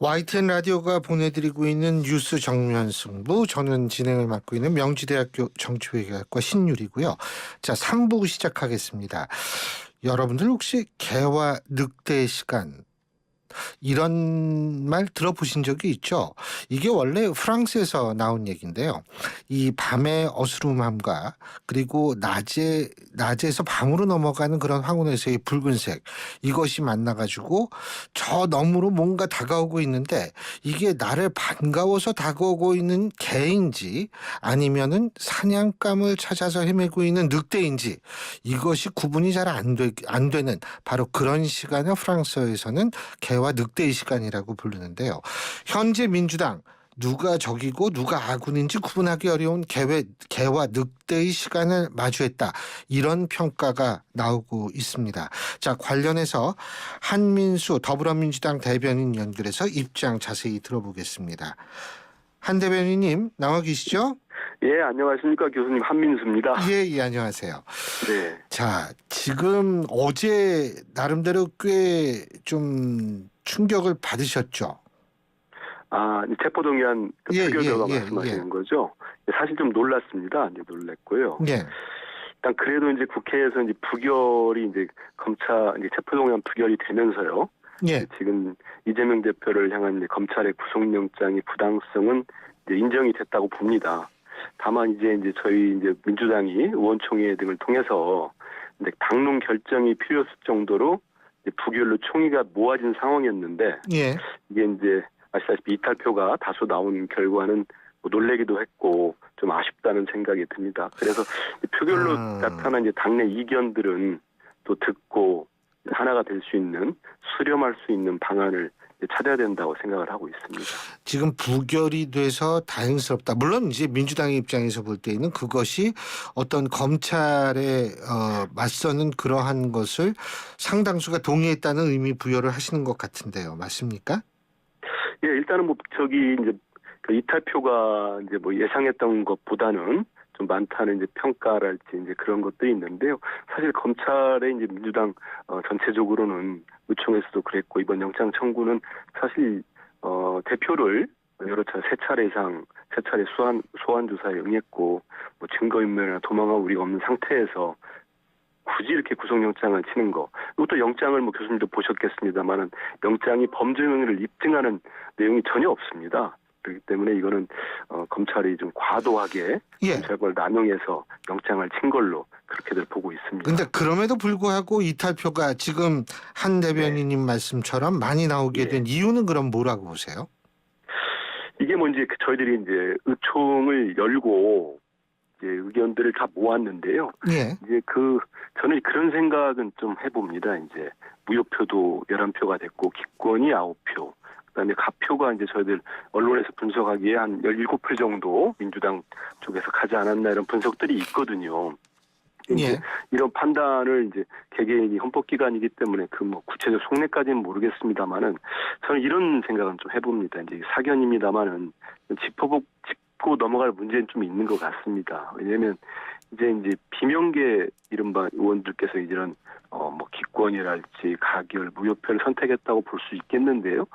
YTN 라디오가 보내드리고 있는 뉴스 정면 승부 저는 진행을 맡고 있는 명지대학교 정치외교학과 신율이고요. 자 3부 시작하겠습니다. 여러분들 혹시 개와 늑대의 시간 이런 말 들어보신 적이 있죠? 이게 원래 프랑스에서 나온 얘기인데요. 이 밤의 어스름함과 그리고 낮에 낮에서 밤으로 넘어가는 그런 황혼에서의 붉은색 이것이 만나가지고 저 너머로 뭔가 다가오고 있는데 이게 나를 반가워서 다가오고 있는 개인지 아니면은 사냥감을 찾아서 헤매고 있는 늑대인지 이것이 구분이 잘 안 되, 안 되는 바로 그런 시간을 프랑스에서는 개와 늑대의 시간이라고 부르는데요. 현재 민주당 누가 적이고 누가 아군인지 구분하기 어려운 개회, 개와 늑대의 시간을 마주했다. 이런 평가가 나오고 있습니다. 자, 관련해서 한민수 더불어민주당 대변인 연결해서 입장 자세히 들어보겠습니다. 한 대변인님 나와 계시죠? 예, 안녕하십니까. 교수님 한민수입니다. 예, 예, 안녕하세요. 네. 자, 지금 어제 나름대로 꽤 좀 충격을 받으셨죠? 아, 이 체포동의안 그 예, 표결 예, 예, 말씀하시는 예. 거죠? 사실 좀 놀랐습니다. 이제 놀랐고요. 예. 일단 그래도 이제 국회에서 이제 부결이 이제 검찰 이제 체포동의안 부결이 되면서요. 예. 지금 이재명 대표를 향한 이제 검찰의 구속영장의 부당성은 이제 인정이 됐다고 봅니다. 다만 이제 이제 저희 이제 민주당이 의원총회 등을 통해서 이제 당론 결정이 필요했을 정도로 부결로 총의가 모아진 상황이었는데 예. 이게 이제 아시다시피 이탈표가 다수 나온 결과는 뭐 놀래기도 했고 좀 아쉽다는 생각이 듭니다. 그래서 이 표결로 음. 나타난 이제 당내 이견들은 또 듣고 하나가 될 수 있는 수렴할 수 있는 방안을 찾아야 된다고 생각을 하고 있습니다. 지금 부결이 돼서 다행스럽다. 물론 이제 민주당의 입장에서 볼 때에는 그것이 어떤 검찰에 어, 맞서는 그러한 것을 상당수가 동의했다는 의미 부여를 하시는 것 같은데요. 맞습니까? 예, 일단은 뭐 저기 이제 그 이탈표가 이제 뭐 예상했던 것보다는 좀 많다는 이제 평가랄지 이제 그런 것들이 있는데요. 사실 검찰의 이제 민주당 어, 전체적으로는 의총에서도 그랬고 이번 영장 청구는 사실 어, 대표를 여러 차례 세 차례 이상 세 차례 소환 소환 조사에 응했고 뭐 증거 인멸이나 도망할 우리가 없는 상태에서 굳이 이렇게 구속영장을 치는 거 이것도 영장을 뭐 교수님도 보셨겠습니다만은 영장이 범죄 행위를 입증하는 내용이 전혀 없습니다. 그렇기 때문에 이거는 어, 검찰이 좀 과도하게 예. 검찰권을 남용해서 영장을 친 걸로 그렇게들 보고 있습니다. 근데 그럼에도 불구하고 이탈표가 지금 한 대변인님 말씀처럼 많이 나오게 예. 된 이유는 그럼 뭐라고 보세요? 이게 뭐 이제 그 저희들이 이제 의총을 열고 이제 의견들을 다 모았는데요. 예. 이제 그 저는 그런 생각은 좀 해봅니다. 이제 무효표도 11표가 됐고 기권이 9표. 그다음에 가표가 이제 저희들 언론에서 분석하기에 한 17표 정도 민주당 쪽에서 가지 않았나 이런 분석들이 있거든요. 예. 이런 판단을 이제 개개인이 헌법기관이기 때문에 그 뭐 구체적 속내까지는 모르겠습니다만은 저는 이런 생각은 좀 해봅니다. 이제 사견입니다만은 짚어보 짚고 넘어갈 문제는 좀 있는 것 같습니다. 왜냐하면 이제 이제 비명계 이른바 의원들께서 이런 어뭐 기권이랄지 가결 무효표를 선택했다고 볼 수 있겠는데요.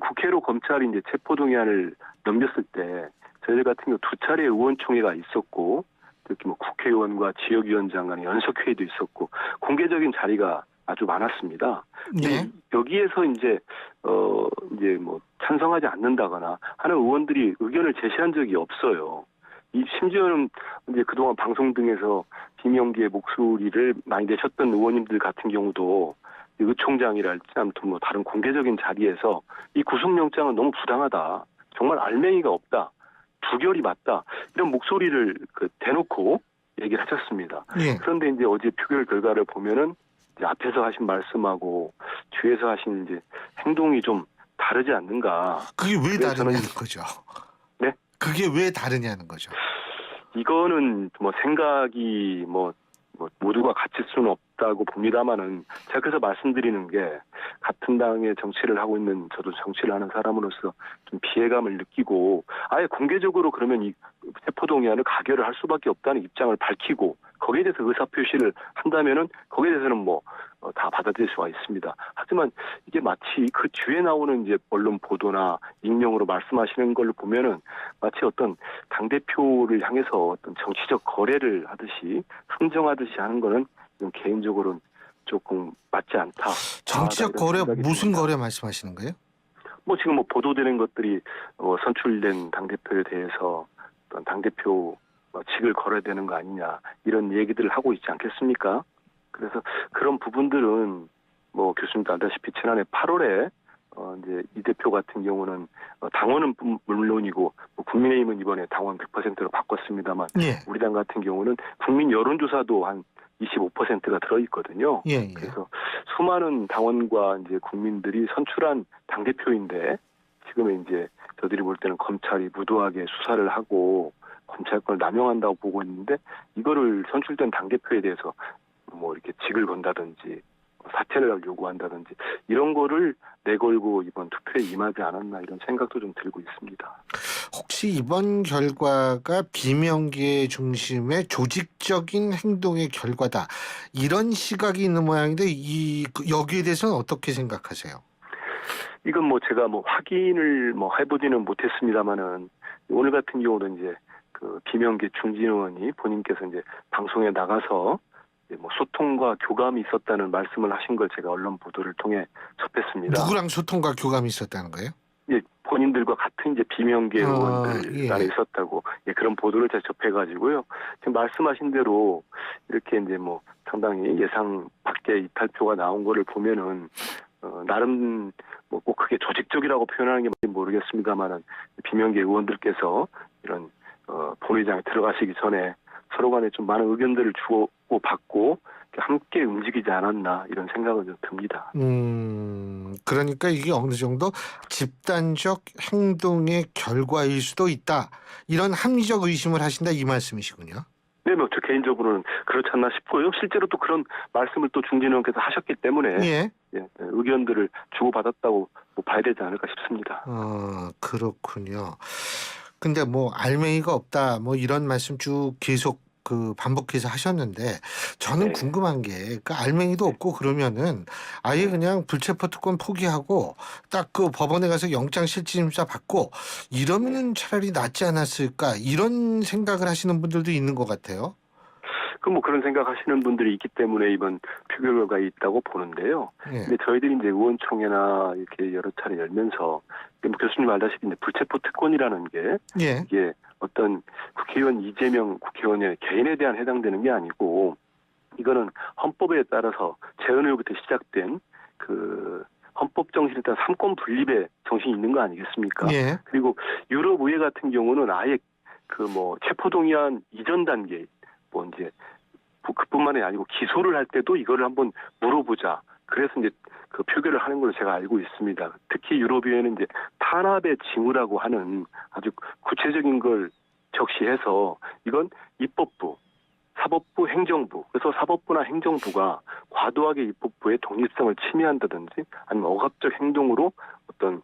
국회로 검찰이 이제 체포동의안을 넘겼을 때 저희들 같은 경우 두 차례 의원총회가 있었고 특히 뭐 국회의원과 지역위원장 간의 연석회의도 있었고 공개적인 자리가 아주 많았습니다. 예. 여기에서 이제 어 이제 뭐 찬성하지 않는다거나 하는 의원들이 의견을 제시한 적이 없어요. 이 심지어는 이제 그동안 방송 등에서 비명계의 목소리를 많이 내셨던 의원님들 같은 경우도 이 의총장이랄지 아무튼 뭐 다른 공개적인 자리에서 이 구속영장은 너무 부당하다. 정말 알맹이가 없다. 부결이 맞다. 이런 목소리를 그 대놓고 얘기를 하셨습니다. 예. 그런데 이제 어제 표결 결과를 보면은 이제 앞에서 하신 말씀하고 뒤에서 하신 이제 행동이 좀 다르지 않는가. 그게 왜 저는- 거죠. 네? 그게 왜 다르냐는 거죠. 이거는 뭐 생각이 뭐, 뭐 모두가 같을 수는 없다고 봅니다만은 제가 그래서 말씀드리는 게 같은 당의 정치를 하고 있는 저도 정치를 하는 사람으로서 좀 피해감을 느끼고 아예 공개적으로 그러면 이 체포동의안을 가결을 할 수밖에 없다는 입장을 밝히고 거기에 대해서 의사 표시를 한다면은 거기에 대해서는 뭐 다 받아들일 수가 있습니다. 하지만 이게 마치 그 뒤에 나오는 이제 언론 보도나 익명으로 말씀하시는 걸 보면은 마치 어떤 당 대표를 향해서 어떤 정치적 거래를 하듯이 흥정하듯이 하는 거는 좀 개인적으로는 조금 맞지 않다. 정치적 거래 무슨. 거래 말씀하시는 거예요? 뭐 지금 뭐 보도되는 것들이 어, 선출된 당 대표에 대해서 당 대표 뭐 직을 걸어야 되는 거 아니냐 이런 얘기들을 하고 있지 않겠습니까? 그래서 그런 부분들은 뭐 교수님도 알다시피 지난해 8월에 어 이제 이 대표 같은 경우는 어, 당원은 뿐- 물론이고 뭐 국민의힘은 이번에 당원 100%로 바꿨습니다만 예, 우리 당 같은 경우는 국민 여론조사도 한 25%가 들어 있거든요. 예, 예. 그래서 수많은 당원과 이제 국민들이 선출한 당 대표인데 지금은 이제 저들이 볼 때는 검찰이 무도하게 수사를 하고 검찰권을 남용한다고 보고 있는데 이거를 선출된 당 대표에 대해서 뭐 이렇게 직을 건다든지 사퇴를 요구한다든지 이런 거를 내걸고 이번 투표에 임하지 않았나 이런 생각도 좀 들고 있습니다. 혹시 이번 결과가 비명계 중심의 조직적인 행동의 결과다 이런 시각이 있는 모양인데 이 그- 여기에 대해서는 어떻게 생각하세요? 이건 뭐 제가 뭐 확인을 뭐 해보지는 못했습니다만은 오늘 같은 경우는 이제 그 비명계 중진 의원이 본인께서 이제 방송에 나가서 이제 뭐 소통과 교감이 있었다는 말씀을 하신 걸 제가 언론 보도를 통해 접했습니다. 누구랑 소통과 교감이 있었다는 거예요? 예, 본인들과 같은 이제 비명계 아, 의원들 예. 안에 있었다고 예, 그런 보도를 제가 접해가지고요. 지금 말씀하신 대로 이렇게 이제 뭐 상당히 예상 밖의 이탈표가 나온 거를 보면은 어, 나름 뭐꼭 그게 조직적이라고 표현하는 게 모르겠습니다만은 비명계 의원들께서 이런 어, 본회의장에 들어가시기 전에 서로 간에 좀 많은 의견들을 주고 받고 함께 움직이지 않았나 이런 생각은 좀 듭니다. 음, 그러니까 이게 어느 정도 집단적 행동의 결과일 수도 있다. 이런 합리적 의심을 하신다 이 말씀이시군요. 네, 뭐, 저 개인적으로는 그렇지 않나 싶고요. 실제로 또 그런 말씀을 또 중진 의원께서 하셨기 때문에, 예. 예, 의견들을 주고받았다고 뭐 봐야 되지 않을까 싶습니다. 어, 그렇군요. 근데 뭐 알맹이가 없다. 뭐 이런 말씀 쭉 계속 그 반복해서 하셨는데 저는 네. 궁금한 게 그 알맹이도 없고 그러면은 아예 그냥 불체포 특권 포기하고 딱 그 법원에 가서 영장 실질심사 받고 이러면은 차라리 낫지 않았을까 이런 생각을 하시는 분들도 있는 것 같아요. 그 뭐 그런 생각 하시는 분들이 있기 때문에 이번 표결 결과가 있다고 보는데요. 예. 근데 저희들이 이제 의원총회나 이렇게 여러 차례 열면서, 뭐 교수님 알다시피 이제 불체포 특권이라는 게 예. 이게 어떤 국회의원 이재명 국회의원의 개인에 대한 해당되는 게 아니고 이거는 헌법에 따라서 재헌의회부터 시작된 그 헌법 정신에 따른 삼권 분립의 정신이 있는 거 아니겠습니까? 예. 그리고 유럽 의회 같은 경우는 아예 그 뭐 체포동의안 이전 단계 뭐 이제 그- 그뿐만이 아니고 기소를 할 때도 이거를 한번 물어보자. 그래서 이제 그 표결을 하는 걸로 제가 알고 있습니다. 특히 유럽의회는 이제 탄압의 징후라고 하는 아주 구체적인 걸 적시해서 이건 입법부, 사법부, 행정부. 그래서 사법부나 행정부가 과도하게 입법부의 독립성을 침해한다든지 아니면 억압적 행동으로 어떤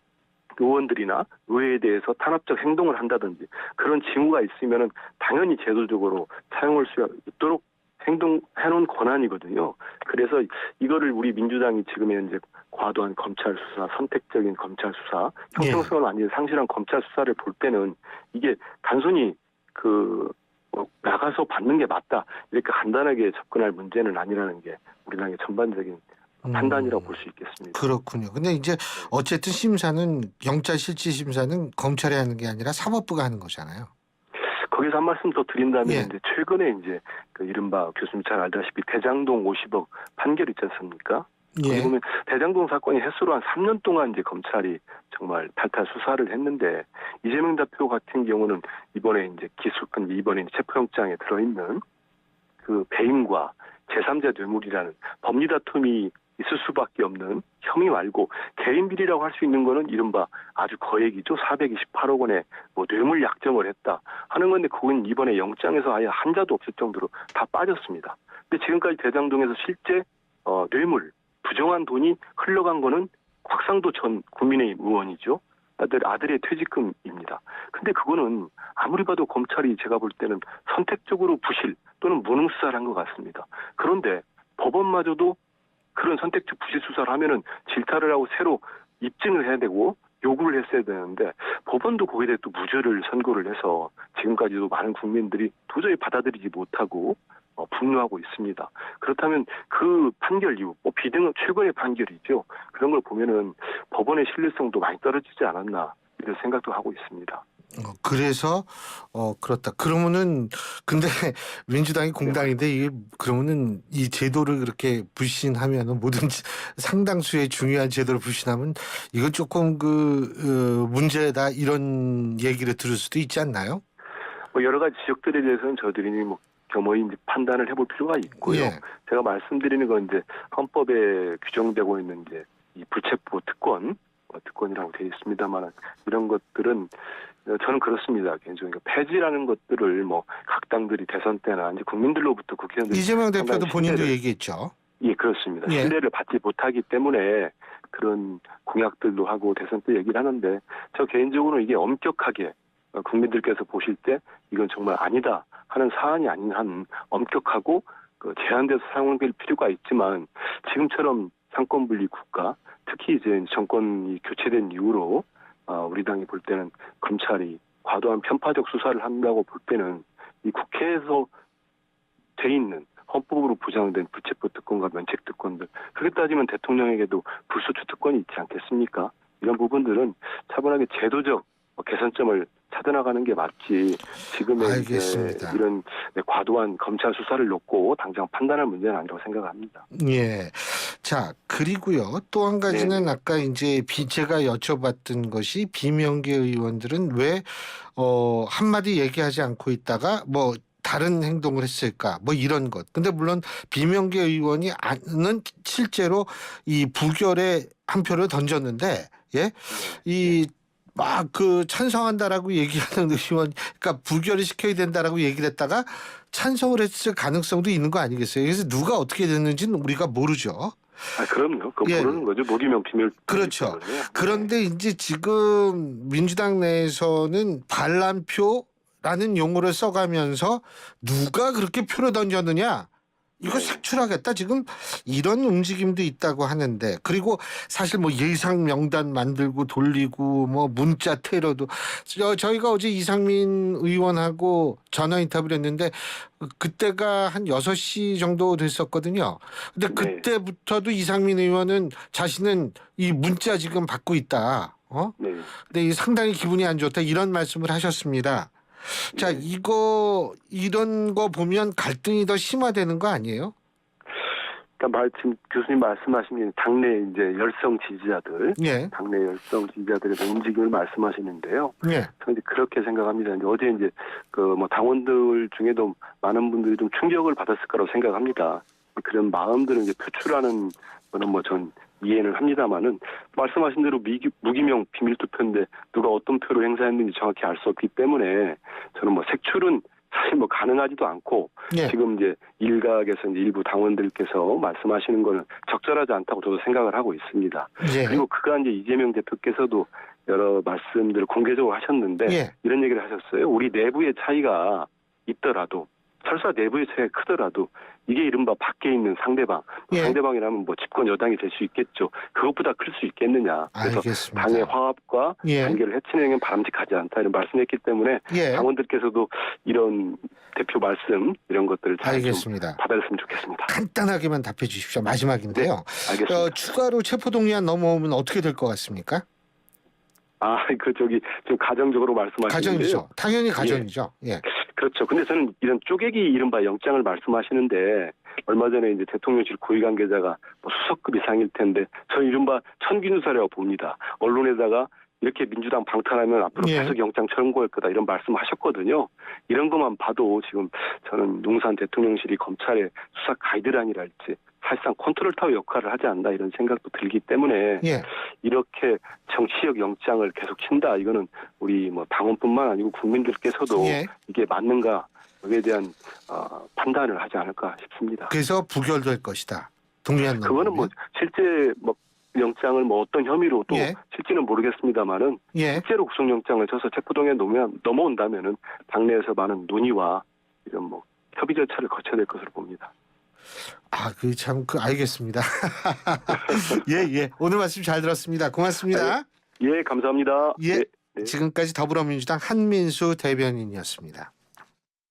의원들이나 의회에 대해서 탄압적 행동을 한다든지 그런 징후가 있으면은 당연히 제도적으로 사용할 수 있도록 행동해놓은 권한이거든요. 그래서 이거를 우리 민주당이 지금 현재 과도한 검찰 수사, 선택적인 검찰 수사, 형평성을 완전히 상실한 검찰 수사를 볼 때는 이게 단순히 그 뭐, 나가서 받는 게 맞다 이렇게 간단하게 접근할 문제는 아니라는 게 우리 당의 전반적인 음. 판단이라고 볼 수 있겠습니다. 그렇군요. 근데 이제 어쨌든 심사는 영장 실질 심사는 검찰이 하는 게 아니라 사법부가 하는 거잖아요. 거기서 한 말씀 더 드린다면 예. 이제 최근에 이제 그 이른바 교수님 잘 알다시피 대장동 50억 판결 있지 않습니까? 거기 예. 보면 대장동 사건이 횟수로 한 3년 동안 이제 검찰이 정말 탈탈 수사를 했는데 이재명 대표 같은 경우는 이번에 이제 기소 이번에 체포영장에 들어있는 그 배임과 제3자 뇌물이라는 법리 다툼이 있을 수밖에 없는 혐의 말고 개인 비리라고 할 수 있는 거는 이른바 아주 거액이죠. 428억 원의 뭐 뇌물 약정을 했다 하는 건데 그건 이번에 영장에서 아예 한자도 없을 정도로 다 빠졌습니다. 근데 지금까지 대장동에서 실제 어, 뇌물 부정한 돈이 흘러간 거는 곽상도 전 국민의힘 의원이죠. 아들 아들의 퇴직금입니다. 근데 그거는 아무리 봐도 검찰이 제가 볼 때는 선택적으로 부실 또는 무능수사를 한 것 같습니다. 그런데 법원마저도 그런 선택적 부실 수사를 하면은 질타를 하고 새로 입증을 해야 되고 요구를 했어야 되는데 법원도 거기에 대해 또 무죄를 선고를 해서 지금까지도 많은 국민들이 도저히 받아들이지 못하고 어, 분노하고 있습니다. 그렇다면 그 판결 이후 뭐 비등 최근의 판결이죠. 그런 걸 보면은 법원의 신뢰성도 많이 떨어지지 않았나 이런 생각도 하고 있습니다. 어, 그래서 어 그렇다. 그러면은 근데 민주당이 공당인데 이게 그러면은 이 제도를 그렇게 불신하면은 모든 지- 상당수의 중요한 제도를 불신하면 이건 조금 그 어, 문제다 이런 얘기를 들을 수도 있지 않나요? 뭐 여러 가지 지역들에 대해서는 저들이 뭐 겸허히 이제 판단을 해볼 필요가 있고요. 예. 제가 말씀드리는 건 이제 헌법에 규정되고 있는 이제 이 불체포 특권, 뭐 특권이라고 되어 있습니다만 이런 것들은 어, 저는 그렇습니다. 개인적으로 폐지라는 것들을 뭐 각 당들이 대선 때나 이제 국민들로부터 국회의원들이 이재명 대표도 본인도 신뢰를- 얘기했죠. 예 그렇습니다. 예. 신뢰를 받지 못하기 때문에 그런 공약들도 하고 대선 때 얘기를 하는데 저 개인적으로 이게 엄격하게 어, 국민들께서 보실 때 이건 정말 아니다 하는 사안이 아닌 한 엄격하고 그 제한돼서 사용될 필요가 있지만 지금처럼 상권 분리 국가 특히 이제 정권이 교체된 이후로 어, 우리 당이 볼 때는 검찰이 과도한 편파적 수사를 한다고 볼 때는 이 국회에서 돼 있는 헌법으로 보장된 불체포 특권과 면책 특권들 그렇게 따지면 대통령에게도 불소추 특권이 있지 않겠습니까? 이런 부분들은 차분하게 제도적 어, 개선점을 찾아나가는 게 맞지 지금의 알겠습니다. 이런 네, 과도한 검찰 수사를 놓고 당장 판단할 문제는 아니라고 생각합니다. 예. 자, 그리고요. 또 한 가지는 네. 아까 이제 비, 제가 여쭤봤던 것이 비명계 의원들은 왜, 어, 한마디 얘기하지 않고 있다가 뭐, 다른 행동을 했을까? 뭐 이런 것. 근데 물론 비명계 의원이 아는 실제로 이 부결에 한 표를 던졌는데, 예? 이, 막 그 찬성한다라고 얘기하는 의원, 그러니까 부결을 시켜야 된다라고 얘기를 했다가 찬성을 했을 가능성도 있는 거 아니겠어요? 그래서 누가 어떻게 됐는지는 우리가 모르죠. 아 그럼요. 그거 예. 모르는 거죠. 무기명 비밀. 그렇죠. 비밀이거든요. 그런데 이제 지금 민주당 내에서는 반란표 라는 용어를 써가면서 누가 그렇게 표를 던졌느냐? 이거 네. 색출하겠다 지금 이런 움직임도 있다고 하는데 그리고 사실 뭐 예상 명단 만들고 돌리고 뭐 문자 테러도 저, 저희가 어제 이상민 의원하고 전화 인터뷰를 했는데 그때가 한 6시 정도 됐었거든요. 근데 네. 그때부터도 이상민 의원은 자신은 이 문자 지금 받고 있다. 어? 네. 근데 이 상당히 기분이 안 좋다 이런 말씀을 하셨습니다. 자, 네. 이거 이런 거 보면 갈등이 더 심화되는 거 아니에요? 그러니까 말, 지금 교수님 말씀하신 당내 이제 열성 지지자들, 예. 당내 열성 지지자들의 움직임을 말씀하시는데요. 예. 저는 이제 그렇게 생각합니다. 이제 어제 이제 그 뭐 당원들 중에도 많은 분들이 좀 충격을 받았을 거라고 생각합니다. 그런 마음들을 이제 표출하는 거는 뭐 전 이해는 합니다만은 말씀하신 대로 미기, 무기명 비밀 투표인데 누가 어떤 표를 행사했는지 정확히 알 수 없기 때문에 저는 뭐 색출은 사실 뭐 가능하지도 않고 예. 지금 이제 일각에서 이제 일부 당원들께서 말씀하시는 거는 적절하지 않다고 저도 생각을 하고 있습니다. 예. 그리고 그간 이제 이재명 대표께서도 여러 말씀들을 공개적으로 하셨는데 예. 이런 얘기를 하셨어요. 우리 내부의 차이가 있더라도 설사 내부의 차이가 크더라도 이게 이른바 밖에 있는 상대방, 예. 상대방이라면 뭐 집권 여당이 될 수 있겠죠. 그것보다 클 수 있겠느냐. 그래서 알겠습니다. 당의 화합과 예. 단계를 해치는 건 바람직하지 않다 이런 말씀했기 때문에 예. 당원들께서도 이런 대표 말씀 이런 것들을 잘좀 알겠습니다. 받아줬으면 좋겠습니다. 간단하게만 답해 주십시오. 마지막인데요. 알겠습니다. 어, 추가로 체포동의안 넘어오면 어떻게 될 것 같습니까? 아, 그 저기 지금 가정적으로 말씀하시는데요. 가정이죠. 당연히 가정이죠. 예. 그렇죠. 근데 저는 이런 쪼개기 이른바 영장을 말씀하시는데 얼마 전에 이제 대통령실 고위 관계자가 뭐 수석급 이상일 텐데 저는 이른바 천기누사라고 봅니다. 언론에다가 이렇게 민주당 방탄하면 앞으로 예. 계속 영장 청구할 거다 이런 말씀하셨거든요. 이런 것만 봐도 지금 저는 용산 대통령실이 검찰의 수사 가이드라인이랄지 사실상 컨트롤 타워 역할을 하지 않나 이런 생각도 들기 때문에 예. 이렇게 정치적 영장을 계속 친다 이거는 우리 뭐 당원뿐만 아니고 국민들께서도 예. 이게 맞는가 여기에 대한 어, 판단을 하지 않을까 싶습니다. 그래서 부결될 것이다. 넘어오면. 그거는 뭐 실제 뭐 영장을 뭐 어떤 혐의로 또 예. 칠지는 모르겠습니다만은 예. 실제로 구속영장을 줘서 체포동에 놓으면 넘어온다면은 당내에서 많은 논의와 이런 뭐 협의 절차를 거쳐야 될 것으로 봅니다. 아, 그 참 그 알겠습니다. 예, 예. 오늘 말씀 잘 들었습니다. 고맙습니다. 예, 감사합니다. 예. 네. 지금까지 더불어민주당 한민수 대변인이었습니다.